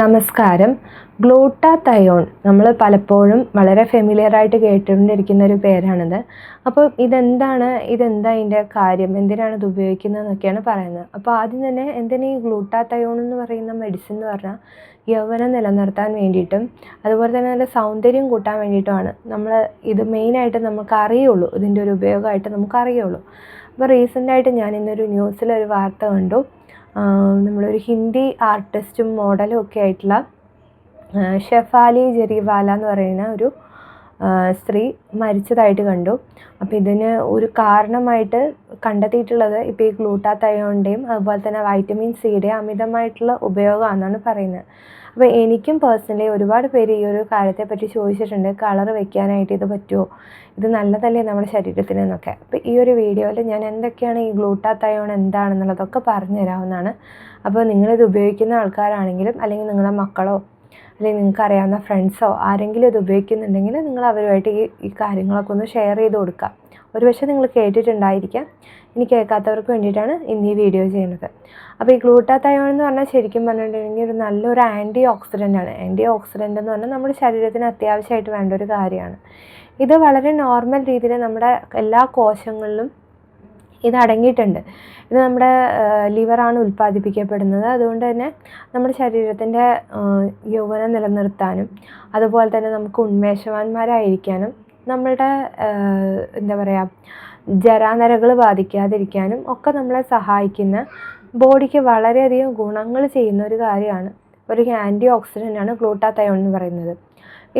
നമസ്കാരം. ഗ്ലൂട്ടാതയോൺ നമ്മൾ പലപ്പോഴും വളരെ ഫെമിലിയർ ആയിട്ട് കേട്ടുകൊണ്ടിരിക്കുന്ന ഒരു പേരാണിത്. അപ്പോൾ ഇതെന്താണ്? ഇതെന്താ ഇതിന്റെ കാര്യം? എന്തിനാണ് ഇത് ഉപയോഗിക്കുന്നത് എന്നൊക്കെയാണ് പറയുന്നത്. അപ്പോൾ ആദ്യം തന്നെ എന്തിനാ ഈ ഗ്ലൂട്ടാതയോൺ എന്ന് പറയുന്ന മെഡിസിൻ എന്ന് പറഞ്ഞാൽ യൗവനം നിലനിർത്താൻ വേണ്ടിയിട്ടും അതുപോലെ തന്നെ നല്ല സൗന്ദര്യം കൂട്ടാൻ വേണ്ടിയിട്ടുമാണ്. നമ്മൾ ഇത് മെയിനായിട്ട് നമുക്ക് അറിയുള്ളൂ. ഇതിന്റെ ഒരു ഉപയോഗമായിട്ട് നമുക്ക് അറിയുള്ളൂ. അപ്പോൾ റീസെന്റായിട്ട് ഞാൻ ഇന്നൊരു ന്യൂസിലൊരു വാർത്ത കണ്ടു. നമ്മളൊരു ഹിന്ദി ആർട്ടിസ്റ്റും മോഡലും ഒക്കെ ആയിട്ടുള്ള ഷെഫാലി ജെറിവാല എന്ന് പറയുന്ന ഒരു സ്ത്രീ മരിച്ചതായിട്ട് കണ്ടു. അപ്പോൾ ഇതിന് ഒരു കാരണമായിട്ട് കണ്ടെത്തിയിട്ടുള്ളത് ഇപ്പോൾ ഈ ഗ്ലൂട്ടാത്തയോണിന്റെയും അതുപോലെ തന്നെ വൈറ്റമിൻ സിയുടെയും അമിതമായിട്ടുള്ള ഉപയോഗമാണെന്നാണ് പറയുന്നത്. അപ്പോൾ എനിക്കും പേഴ്സണലി ഒരുപാട് പേര് ഈ ഒരു കാര്യത്തെപ്പറ്റി ചോദിച്ചിട്ടുണ്ട്. കളർ വെക്കാനായിട്ട് ഇത് പറ്റുമോ? ഇത് നല്ലതല്ലേ നമ്മുടെ ശരീരത്തിന് എന്നൊക്കെ. അപ്പോൾ ഈ ഒരു വീഡിയോയിൽ ഞാൻ എന്തൊക്കെയാണ് ഈ ഗ്ലൂട്ടാത്തയോൺ എന്താണെന്നുള്ളതൊക്കെ പറഞ്ഞു തരാവുന്നതാണ് അപ്പോൾ നിങ്ങളിത് ഉപയോഗിക്കുന്ന ആൾക്കാരാണെങ്കിലും അല്ലെങ്കിൽ നിങ്ങളുടെ മക്കളോ അല്ലെങ്കിൽ നിങ്ങൾക്ക് അറിയാവുന്ന ഫ്രണ്ട്സോ ആരെങ്കിലും ഇത് ഉപയോഗിക്കുന്നുണ്ടെങ്കിൽ നിങ്ങൾ അവരുമായിട്ട് ഈ ഈ കാര്യങ്ങളൊക്കെ ഒന്ന് ഷെയർ ചെയ്ത് കൊടുക്കുക. ഒരു പക്ഷേ നിങ്ങൾ കേട്ടിട്ടുണ്ടായിരിക്കാം. ഇനി കേൾക്കാത്തവർക്ക് വേണ്ടിയിട്ടാണ് ഇന്ന് ഈ വീഡിയോ ചെയ്യുന്നത്. അപ്പോൾ ഈ ഗ്ലൂട്ടാത്തയോൺ എന്ന് പറഞ്ഞാൽ ശരിക്കും പറഞ്ഞിട്ടുണ്ടെങ്കിൽ ഒരു നല്ലൊരു ആന്റി ഓക്സിഡന്റ് ആണ്. ആന്റി ഓക്സിഡന്റ് എന്ന് പറഞ്ഞാൽ നമ്മുടെ ശരീരത്തിന് അത്യാവശ്യമായിട്ട് വേണ്ട ഒരു കാര്യമാണ്. ഇത് വളരെ നോർമൽ രീതിയിൽ നമ്മുടെ എല്ലാ കോശങ്ങളിലും ഇത് അടങ്ങിയിട്ടുണ്ട്. ഇത് നമ്മുടെ ലിവറാണ് ഉൽപ്പാദിപ്പിക്കപ്പെടുന്നത്. അതുകൊണ്ട് തന്നെ നമ്മുടെ ശരീരത്തിന്റെ യൗവനം നിലനിർത്താനും അതുപോലെ തന്നെ നമുക്ക് ഉന്മേഷവാന്മാരായിരിക്കാനും നമ്മളുടെ എന്താ പറയുക ജരാനരകൾ ബാധിക്കാതിരിക്കാനും ഒക്കെ നമ്മളെ സഹായിക്കുന്ന ബോഡിക്ക് വളരെയധികം ഗുണങ്ങൾ ചെയ്യുന്ന ഒരു കാര്യമാണ്. ഒരു ആന്റി ഓക്സിഡന്റാണ് ഗ്ലൂട്ടാത്തയോൺ എന്ന് പറയുന്നത്.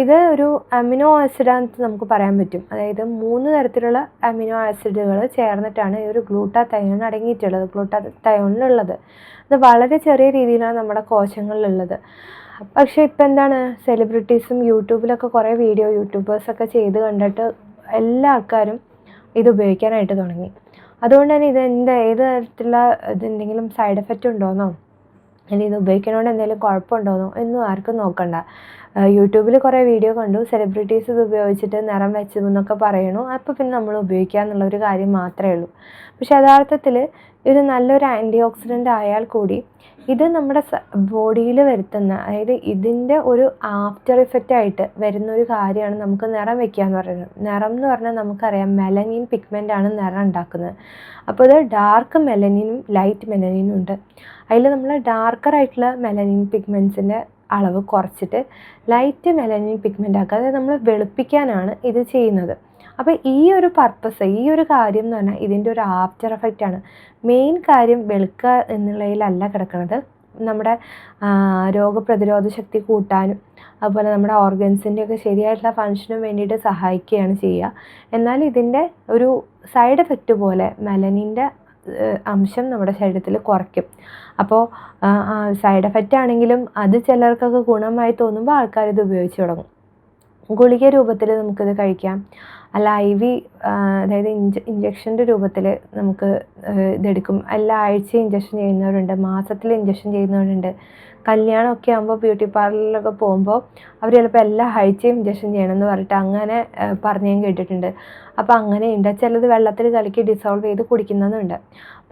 ഇത് ഒരു അമിനോ ആസിഡാണെന്ന് നമുക്ക് പറയാൻ പറ്റും. അതായത് മൂന്ന് തരത്തിലുള്ള അമിനോ ആസിഡുകൾ ചേർന്നിട്ടാണ് ഈ ഒരു ഗ്ലൂട്ടാത്തയോൺ അടങ്ങിയിട്ടുള്ളത് ഗ്ലൂട്ടാത്തയോണിലുള്ളത് അത് വളരെ ചെറിയ രീതിയിലാണ് നമ്മുടെ കോശങ്ങളിലുള്ളത്. പക്ഷേ ഇപ്പം എന്താണ്? സെലിബ്രിറ്റീസും യൂട്യൂബിലൊക്കെ കുറേ വീഡിയോ യൂട്യൂബേഴ്സൊക്കെ ചെയ്ത് കണ്ടിട്ട് എല്ലാ ആൾക്കാരും ഇത് ഉപയോഗിക്കാനായിട്ട് തുടങ്ങി. അതുകൊണ്ട് തന്നെ ഇത് എന്താ ഏത് തരത്തിലുള്ള ഇതെന്തെങ്കിലും സൈഡ് എഫക്റ്റ് ഉണ്ടോയെന്നോ അല്ലെങ്കിൽ ഇത് ഉപയോഗിക്കുന്നതുകൊണ്ട് എന്തെങ്കിലും കുഴപ്പമുണ്ടോയെന്നോ എന്നും ആർക്കും നോക്കണ്ട. യൂട്യൂബിൽ കുറേ വീഡിയോ കണ്ടു. സെലിബ്രിറ്റീസ് ഇത് ഉപയോഗിച്ചിട്ട് നിറം വെച്ചു എന്നൊക്കെ പറയണു അപ്പോൾ പിന്നെ നമ്മൾ ഉപയോഗിക്കുക എന്നുള്ള ഒരു കാര്യം മാത്രമേ ഉള്ളൂ. പക്ഷേ യഥാർത്ഥത്തിൽ ഇത് നല്ലൊരു ആന്റി ഓക്സിഡന്റ് ആയാൽ കൂടി ഇത് നമ്മുടെ ബോഡിയിൽ വരുത്തുന്ന അതായത് ഇതിന്റെ ഒരു ആഫ്റ്റർ ഇഫക്റ്റ് ആയിട്ട് വരുന്ന ഒരു കാര്യമാണ് നമുക്ക് നിറം വെക്കുക എന്ന് പറയുന്നത്. നിറം എന്ന് പറഞ്ഞാൽ നമുക്കറിയാം മെലനിൻ പിഗ്മെന്റ് ആണ് നിറം ഉണ്ടാക്കുന്നത്. അപ്പോൾ ഇത് ഡാർക്ക് മെലനിനും ലൈറ്റ് മെലനിനും ഉണ്ട്. അതിൽ നമ്മൾ ഡാർക്കറായിട്ടുള്ള മെലനിൻ പിഗ്മെൻസിന്റെ അളവ് കുറച്ചിട്ട് ലൈറ്റ് മെലനിൻ പിഗ്മെന്റ് ആക്കുക. അതായത് നമ്മൾ വെളുപ്പിക്കാനാണ് ഇത് ചെയ്യുന്നത്. അപ്പോൾ ഈ ഒരു പർപ്പസ് ഈ ഒരു കാര്യം എന്ന് പറഞ്ഞാൽ ഇതിന്റെ ഒരു ആഫ്റ്റർ എഫക്റ്റ് ആണ്. മെയിൻ കാര്യം വെളുക്കുക എന്നുള്ളതിലല്ല കിടക്കുന്നത് നമ്മുടെ രോഗപ്രതിരോധ ശക്തി കൂട്ടാനും അതുപോലെ നമ്മുടെ ഓർഗൻസിന്റെ ഒക്കെ ശരിയായിട്ടുള്ള ഫങ്ഷനും വേണ്ടിയിട്ട് സഹായിക്കുകയാണ് ചെയ്യുക. എന്നാൽ ഇതിന്റെ ഒരു സൈഡ് എഫക്റ്റ് പോലെ മെലനിന്റെ അംശം നമ്മുടെ ശരീരത്തിൽ കുറയ്ക്കും. അപ്പോൾ സൈഡ് എഫക്റ്റ് ആണെങ്കിലും അത് ചിലർക്കൊക്കെ ഗുണമായി തോന്നുമ്പോൾ ആൾക്കാർ ഇത് ഉപയോഗിച്ച് തുടങ്ങും. ഗുളിക രൂപത്തിൽ നമുക്കിത് കഴിക്കാം. അല്ല ഐ വി അതായത് ഇഞ്ച ഇഞ്ചക്ഷന്റെ രൂപത്തിൽ നമുക്ക് ഇതെടുക്കും. എല്ലാ ആഴ്ചയും ഇഞ്ചക്ഷൻ ചെയ്യുന്നവരുണ്ട് മാസത്തിൽ ഇഞ്ചക്ഷൻ ചെയ്യുന്നവരുണ്ട്. കല്യാണമൊക്കെ ആകുമ്പോൾ ബ്യൂട്ടി പാർലറിലൊക്കെ പോകുമ്പോൾ അവർ ചിലപ്പോൾ എല്ലാ ആഴ്ചയും ഇഞ്ചക്ഷൻ ചെയ്യണമെന്ന് പറഞ്ഞിട്ട് അങ്ങനെ പറഞ്ഞു കേട്ടിട്ടുണ്ട്. അപ്പോൾ അങ്ങനെയുണ്ട് ചിലത് വെള്ളത്തിൽ കലക്കി ഡിസോൾവ് ചെയ്ത് കുടിക്കുന്നതുണ്ട്.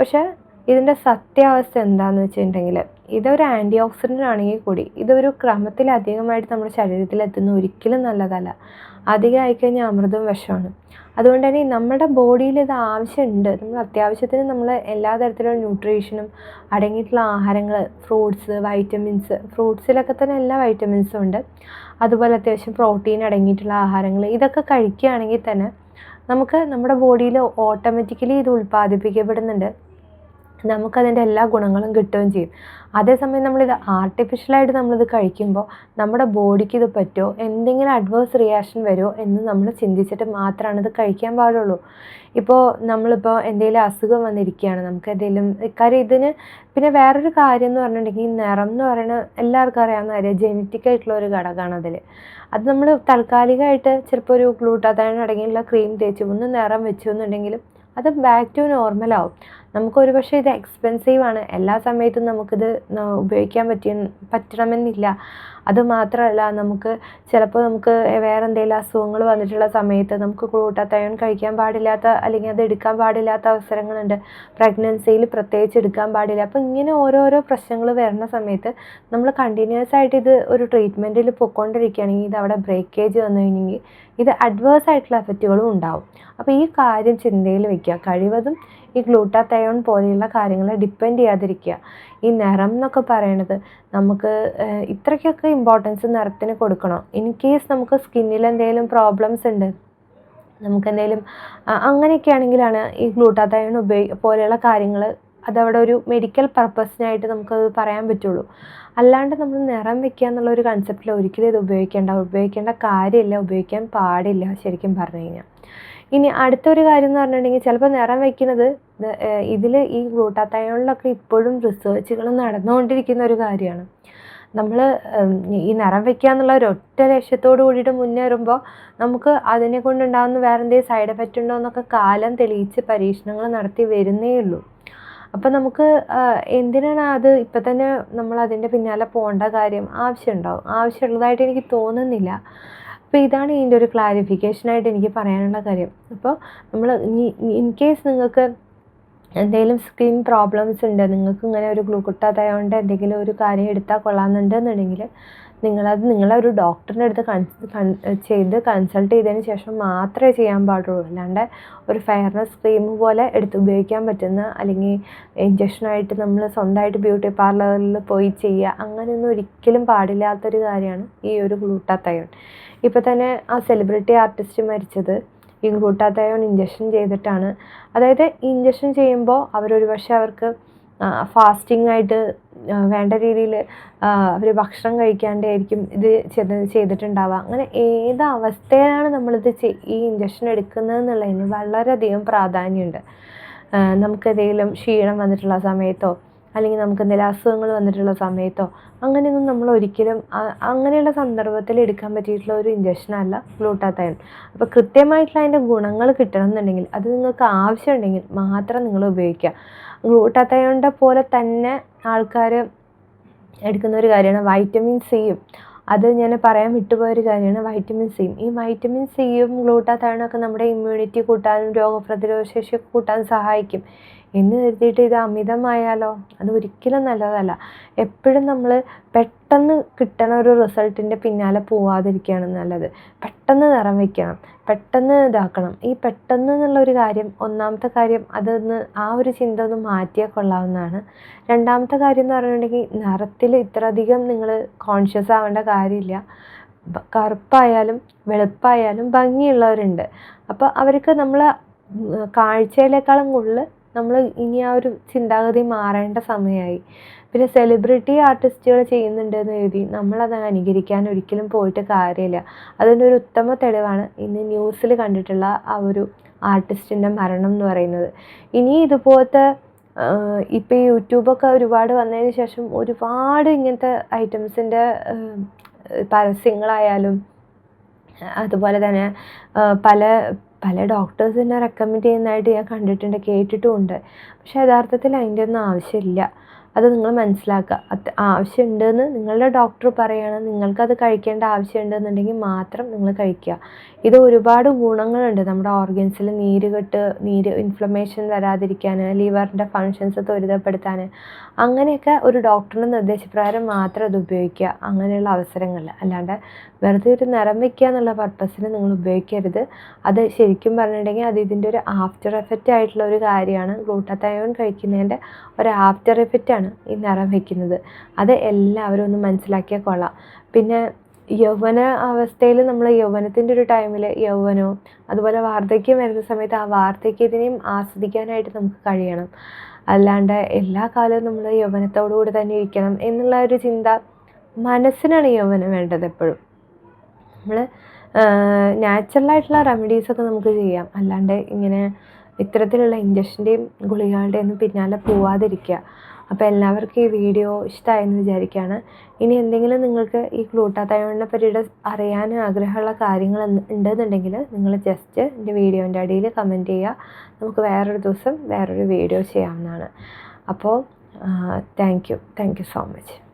പക്ഷേ ഇതിന്റെ സത്യാവസ്ഥ എന്താണെന്ന് വെച്ചിട്ടുണ്ടെങ്കിൽ ഇതൊരു ആന്റി ഓക്സിഡന്റ് ആണെങ്കിൽ കൂടി ഇതൊരു ക്രമത്തിൽ അധികമായിട്ട് നമ്മുടെ ശരീരത്തിൽ എത്തുന്ന ഒരിക്കലും നല്ലതല്ല. അധികമായി കഴിഞ്ഞാൽ അമൃതവും വിഷമാണ്. അതുകൊണ്ട് തന്നെ നമ്മുടെ ബോഡിയിൽ ഇത് ആവശ്യമുണ്ട്. നമ്മൾ അത്യാവശ്യത്തിന് നമ്മൾ എല്ലാ തരത്തിലുള്ള ന്യൂട്രീഷനും അടങ്ങിയിട്ടുള്ള ആഹാരങ്ങൾ ഫ്രൂട്ട്സ് വൈറ്റമിൻസ് ഫ്രൂട്ട്സിലൊക്കെ തന്നെ എല്ലാ വൈറ്റമിൻസും ഉണ്ട്. അതുപോലെ അത്യാവശ്യം പ്രോട്ടീൻ അടങ്ങിയിട്ടുള്ള ആഹാരങ്ങൾ ഇതൊക്കെ കഴിക്കുകയാണെങ്കിൽ തന്നെ നമുക്ക് നമ്മുടെ ബോഡിയിൽ ഓട്ടോമാറ്റിക്കലി ഇത് ഉൽപ്പാദിപ്പിക്കപ്പെടുന്നുണ്ട്. നമുക്കതിന്റെ എല്ലാ ഗുണങ്ങളും കിട്ടുകയും ചെയ്യും. അതേസമയം നമ്മളിത് ആർട്ടിഫിഷ്യലായിട്ട് നമ്മളിത് കഴിക്കുമ്പോൾ നമ്മുടെ ബോഡിക്ക് ഇത് പറ്റുമോ? എന്തെങ്കിലും അഡ്വേഴ്സ് റിയാക്ഷൻ വരുമോ എന്ന് നമ്മൾ ചിന്തിച്ചിട്ട് മാത്രമാണ് ഇത് കഴിക്കാൻ പാടുള്ളൂ. ഇപ്പോൾ നമ്മളിപ്പോൾ എന്തെങ്കിലും അസുഖം വന്നിരിക്കുകയാണ്. നമുക്ക് എന്തെങ്കിലും കാര്യം ഇതിന് പിന്നെ വേറൊരു കാര്യം എന്ന് പറഞ്ഞിട്ടുണ്ടെങ്കിൽ നിറം എന്ന് പറയുന്നത് എല്ലാവർക്കും അറിയാവുന്ന കാര്യം ജെനറ്റിക് ആയിട്ടുള്ള ഒരു ഘടകമാണ് അതിൽ അത് നമ്മൾ താൽക്കാലികമായിട്ട് ചിലപ്പോൾ ഒരു ഗ്ലൂട്ടാതായ അടങ്ങിയുള്ള ക്രീം തേച്ച് ഒന്ന് നിറം വെച്ചു എന്നുണ്ടെങ്കിലും അത് ബാക്ക് ടു നോർമൽ ആവും. നമുക്കൊരു പക്ഷേ ഇത് എക്സ്പെൻസീവ് ആണ്. എല്ലാ സമയത്തും നമുക്കിത് ഉപയോഗിക്കാൻ പറ്റിയ പറ്റണമെന്നില്ല. അത് മാത്രമല്ല നമുക്ക് ചിലപ്പോൾ നമുക്ക് വേറെ എന്തെങ്കിലും അസുഖങ്ങൾ വന്നിട്ടുള്ള സമയത്ത് നമുക്ക് ഗ്ലൂട്ടാത്തയോൺ കഴിക്കാൻ പാടില്ലാത്ത അല്ലെങ്കിൽ അത് എടുക്കാൻ പാടില്ലാത്ത അവസരങ്ങളുണ്ട്. പ്രഗ്നൻസിയിൽ പ്രത്യേകിച്ച് എടുക്കാൻ പാടില്ല. അപ്പോൾ ഇങ്ങനെ ഓരോരോ പ്രശ്നങ്ങൾ വരുന്ന സമയത്ത് നമ്മൾ കണ്ടിന്യൂസ് ആയിട്ട് ഇത് ഒരു ട്രീറ്റ്മെന്റിൽ പൊയ്ക്കൊണ്ടിരിക്കുകയാണെങ്കിൽ ഇത് അവിടെ ബ്രേക്കേജ് വന്നു കഴിഞ്ഞെങ്കിൽ ഇത് അഡ്വേഴ്സ് ആയിട്ടുള്ള എഫക്റ്റുകളും ഉണ്ടാവും. അപ്പോൾ ഈ കാര്യം ചിന്തയിൽ വയ്ക്കുക കഴിവതും ഈ ഗ്ലൂട്ടാത്തയോൺ പോലെയുള്ള കാര്യങ്ങളെ ഡിപ്പെൻഡ് ചെയ്യാതിരിക്കുക. ഈ നിറം എന്നൊക്കെ പറയണത് നമുക്ക് ഇത്രയ്ക്കൊക്കെ ഇമ്പോർട്ടൻസ് നിറത്തിന് കൊടുക്കണം. ഇൻ കേസ് നമുക്ക് സ്കിന്നിൽ എന്തെങ്കിലും പ്രോബ്ലംസ് ഉണ്ട് നമുക്കെന്തെങ്കിലും അങ്ങനെയൊക്കെ ആണെങ്കിലാണ് ഈ ഗ്ലൂട്ടാത്തയോൺ ഉപയോഗി പോലെയുള്ള കാര്യങ്ങൾ അതവിടെ ഒരു മെഡിക്കൽ പർപ്പസിനായിട്ട് നമുക്കത് പറയാൻ പറ്റുള്ളൂ. അല്ലാണ്ട് നമ്മൾ നിറം വെക്കുക എന്നുള്ള ഒരു കൺസെപ്റ്റിൽ ഒരിക്കലും ഇത് ഉപയോഗിക്കേണ്ട ഉപയോഗിക്കേണ്ട കാര്യമില്ല ഉപയോഗിക്കാൻ പാടില്ല ശരിക്കും പറഞ്ഞു കഴിഞ്ഞാൽ. ഇനി അടുത്തൊരു കാര്യം എന്ന് പറഞ്ഞിട്ടുണ്ടെങ്കിൽ ചിലപ്പോൾ നിറം വയ്ക്കുന്നത് ഇതിൽ ഈ ഗ്ലൂട്ടാത്തയോണിലൊക്കെ ഇപ്പോഴും റിസേർച്ചുകൾ നടന്നുകൊണ്ടിരിക്കുന്ന ഒരു കാര്യമാണ്. നമ്മൾ ഈ നിറം വെക്കുക എന്നുള്ള ഒരൊറ്റ ലക്ഷ്യത്തോട് കൂടിയിട്ട് മുന്നേറുമ്പോൾ നമുക്ക് അതിനെ കൊണ്ടുണ്ടാകുന്ന വേറെ എന്തെങ്കിലും സൈഡ് എഫക്റ്റ് ഉണ്ടോ എന്നൊക്കെ കാലം തെളിയിച്ച് പരീക്ഷണങ്ങൾ നടത്തി വരുന്നേ ഉള്ളൂ. അപ്പം നമുക്ക് എന്തിനാണ് അത് ഇപ്പം തന്നെ നമ്മൾ അതിന്റെ പിന്നാലെ പോകേണ്ട കാര്യം? ആവശ്യമുണ്ടാവും ആവശ്യമുള്ളതായിട്ട് എനിക്ക് തോന്നുന്നില്ല. അപ്പോൾ ഇതാണ് ഇതിന്റെ ഒരു ക്ലാരിഫിക്കേഷനായിട്ട് എനിക്ക് പറയാനുള്ള കാര്യം. അപ്പോൾ നമ്മൾ ഇൻ കേസ് നിങ്ങൾക്ക് എന്തെങ്കിലും സ്കിൻ പ്രോബ്ലംസ് ഉണ്ട് നിങ്ങൾക്ക് ഇങ്ങനെ ഒരു ഗ്ലൂക്കോട്ടാത്തയോണ്ട് എന്തെങ്കിലും ഒരു കാര്യം എടുത്താൽ കൊള്ളാമെന്നുണ്ടെന്നുണ്ടെങ്കിൽ നിങ്ങളത് നിങ്ങളെ ഒരു ഡോക്ടറിന്റെ അടുത്ത് കൺ ചെയ്ത് കൺസൾട്ട് ചെയ്തതിന് ശേഷം മാത്രമേ ചെയ്യാൻ പാടുള്ളൂ. അല്ലാണ്ട് ഒരു ഫെയർനെസ് ക്രീം പോലെ എടുത്ത് ഉപയോഗിക്കാൻ പറ്റുന്ന അല്ലെങ്കിൽ ഇഞ്ചക്ഷനായിട്ട് നമ്മൾ സ്വന്തമായിട്ട് ബ്യൂട്ടി പാർലറിൽ പോയി ചെയ്യുക അങ്ങനെയൊന്നും ഒരിക്കലും പാടില്ലാത്തൊരു കാര്യമാണ് ഈ ഒരു ഗ്ലൂട്ടാത്തയോൺ ഇപ്പോൾ തന്നെ ആ സെലിബ്രിറ്റി ആർട്ടിസ്റ്റ് മരിച്ചത് ഈ ഗ്ലൂട്ടാത്തയോൺ ഇഞ്ചക്ഷൻ ചെയ്തിട്ടാണ്. അതായത് ഇഞ്ചക്ഷൻ ചെയ്യുമ്പോൾ അവരൊരു പക്ഷേ അവർക്ക് ഫാസ്റ്റിംഗ് ആയിട്ട് വേണ്ട രീതിയിൽ അവർ ഭക്ഷണം കഴിക്കാണ്ടായിരിക്കും ഇത് ചെയ്ത് ചെയ്തിട്ടുണ്ടാവുക. അങ്ങനെ ഏത് അവസ്ഥയിലാണ് നമ്മളിത് ഈ ഇഞ്ചക്ഷൻ എടുക്കുന്നത് എന്നുള്ളതിന് വളരെയധികം പ്രാധാന്യമുണ്ട്. നമുക്കെന്തെങ്കിലും ക്ഷീണം വന്നിട്ടുള്ള സമയത്തോ അല്ലെങ്കിൽ നമുക്ക് എന്തെങ്കിലും അസുഖങ്ങൾ വന്നിട്ടുള്ള സമയത്തോ അങ്ങനെയൊന്നും നമ്മൾ ഒരിക്കലും അങ്ങനെയുള്ള സന്ദർഭത്തിൽ എടുക്കാൻ പറ്റിയിട്ടുള്ള ഒരു ഇഞ്ചക്ഷനല്ല ഗ്ലൂട്ടാത്തയോൺ അപ്പോൾ കൃത്യമായിട്ടുള്ള അതിന്റെ ഗുണങ്ങൾ കിട്ടണം എന്നുണ്ടെങ്കിൽ അത് നിങ്ങൾക്ക് ആവശ്യമുണ്ടെങ്കിൽ മാത്രം നിങ്ങൾ ഉപയോഗിക്കുക. ഗ്ലൂട്ടാത്തയോണിന്റെ പോലെ തന്നെ ആൾക്കാർ എടുക്കുന്ന ഒരു കാര്യമാണ് വൈറ്റമിൻ സിയും അത് ഞാൻ പറയാൻ വിട്ടുപോയൊരു കാര്യമാണ് വൈറ്റമിൻ സിയും ഈ വൈറ്റമിൻ സിയും ഗ്ലൂട്ടാത്തയോണൊക്കെ നമ്മുടെ ഇമ്മ്യൂണിറ്റി കൂട്ടാനും രോഗപ്രതിരോധ ശേഷി കൂട്ടാൻ സഹായിക്കും. എന്ന് കരുതിയിട്ട് ഇത് അമിതമായാലോ? അത് ഒരിക്കലും നല്ലതല്ല. എപ്പോഴും നമ്മൾ പെട്ടെന്ന് കിട്ടണ ഒരു റിസൾട്ടിന്റെ പിന്നാലെ പോവാതിരിക്കുകയാണ് നല്ലത്. പെട്ടെന്ന് നിറം വയ്ക്കണം പെട്ടെന്ന് ഇതാക്കണം. ഈ പെട്ടെന്ന് എന്നുള്ള ഒരു കാര്യം ഒന്നാമത്തെ കാര്യം അതൊന്ന് ആ ഒരു ചിന്ത ഒന്ന് മാറ്റിയാൽ കൊള്ളാവുന്നതാണ്. രണ്ടാമത്തെ കാര്യം എന്ന് പറഞ്ഞിട്ടുണ്ടെങ്കിൽ നിറത്തിൽ ഇത്രയധികം നിങ്ങൾ കോൺഷ്യസ് ആവേണ്ട കാര്യമില്ല. കറുപ്പായാലും വെളുപ്പായാലും ഭംഗിയുള്ളവരുണ്ട്. അപ്പോൾ അവർക്ക് നമ്മൾ കാഴ്ചയിലേക്കാളും കൂടുതൽ നമ്മൾ ഇനി ആ ഒരു ചിന്താഗതി മാറേണ്ട സമയമായി പിന്നെ സെലിബ്രിറ്റി ആർട്ടിസ്റ്റുകൾ ചെയ്യുന്നുണ്ടെന്ന് കരുതി നമ്മളത് അനുകരിക്കാൻ ഒരിക്കലും പോയിട്ട് കാര്യമില്ല. അതിന്റെ ഒരു ഉത്തമ തെളിവാണ് ഇന്ന് ന്യൂസിൽ കണ്ടിട്ടുള്ള ആ ഒരു ആർട്ടിസ്റ്റിന്റെ മരണം എന്ന് പറയുന്നത്. ഇനി ഇതുപോലത്തെ ഇപ്പോൾ യൂട്യൂബൊക്കെ ഒരുപാട് വന്നതിന് ശേഷം ഒരുപാട് ഇങ്ങനത്തെ ഐറ്റംസിന്റെ പരസ്യങ്ങളായാലും അതുപോലെ തന്നെ പല പല ഡോക്ടേഴ്സ് തന്നെ റെക്കമെൻഡ് ചെയ്യുന്നതായിട്ട് ഞാൻ കണ്ടിട്ടുണ്ട് കേട്ടിട്ടുമുണ്ട്. പക്ഷേ യഥാർത്ഥത്തിൽ അതിന്റെ ഒന്നും ആവശ്യമില്ല. അത് നിങ്ങൾ മനസ്സിലാക്കുക. അത് ആവശ്യമുണ്ടെന്ന് നിങ്ങളുടെ ഡോക്ടർ പറയുകയാണ് നിങ്ങൾക്കത് കഴിക്കേണ്ട ആവശ്യമുണ്ടെന്നുണ്ടെങ്കിൽ മാത്രം നിങ്ങൾ കഴിക്കുക. ഇത് ഒരുപാട് ഗുണങ്ങളുണ്ട്. നമ്മുടെ ഓർഗൻസിൽ നീരുകെട്ട് നീര് ഇൻഫ്ലമേഷൻ വരാതിരിക്കാൻ ലിവറിന്റെ ഫങ്ഷൻസ് ത്വരിതപ്പെടുത്താൻ അങ്ങനെയൊക്കെ ഒരു ഡോക്ടറിന്റെ നിർദ്ദേശപ്രകാരം മാത്രം അത് ഉപയോഗിക്കുക. അങ്ങനെയുള്ള അവസരങ്ങളിൽ. അല്ലാണ്ട് വെറുതെ ഒരു നിറം വയ്ക്കുക എന്നുള്ള പർപ്പസിന് നിങ്ങൾ ഉപയോഗിക്കരുത്. അത് ശരിക്കും പറഞ്ഞിട്ടുണ്ടെങ്കിൽ അത് ഇതിന്റെ ഒരു ആഫ്റ്റർ എഫക്റ്റ് ആയിട്ടുള്ള ഒരു കാര്യമാണ്. ഗ്ലൂട്ടത്തയോൺ കഴിക്കുന്നതിന്റെ ഒരു ആഫ്റ്റർ എഫക്റ്റാണ് ഈ നിറം വയ്ക്കുന്നത് അത് എല്ലാവരും ഒന്ന് മനസ്സിലാക്കിയാൽ കൊള്ളാം. പിന്നെ യൗവന അവസ്ഥയിൽ നമ്മൾ യൗവനത്തിന്റെ ഒരു ടൈമിൽ യൗവനവും അതുപോലെ വാർദ്ധക്യം വരുന്ന സമയത്ത് ആ വാർദ്ധക്യത്തിനെയും ആസ്വദിക്കാനായിട്ട് നമുക്ക് കഴിയണം. അല്ലാണ്ട് എല്ലാ കാലവും നമ്മൾ യൗവനത്തോടു കൂടി തന്നെ ഇരിക്കണം എന്നുള്ള ഒരു ചിന്ത മനസ്സിനാണ് യൗവനം വേണ്ടത് എപ്പോഴും. നമ്മൾ നാച്ചുറലായിട്ടുള്ള റെമഡീസൊക്കെ നമുക്ക് ചെയ്യാം. അല്ലാണ്ട് ഇങ്ങനെ ഇത്തരത്തിലുള്ള ഇഞ്ചക്ഷന്റെയും ഗുളികകളുടെയും പിന്നാലെ പോവാതിരിക്കുക. അപ്പോൾ എല്ലാവർക്കും ഈ വീഡിയോ ഇഷ്ടമായെന്ന് വിചാരിക്കുകയാണ് ഇനി എന്തെങ്കിലും നിങ്ങൾക്ക് ഈ ഗ്ലൂട്ടാതയോണിനെ പറ്റിയിട്ട് അറിയാൻ ആഗ്രഹമുള്ള കാര്യങ്ങൾ ഉണ്ടെന്നുണ്ടെങ്കിൽ നിങ്ങൾ ജസ്റ്റ് എന്റെ വീഡിയോന്റെ അടിയിൽ കമന്റ് ചെയ്യുക. നമുക്ക് വേറൊരു ദിവസം വേറൊരു വീഡിയോ ചെയ്യാവുന്നതാണ്. അപ്പോൾ thank you thank you so much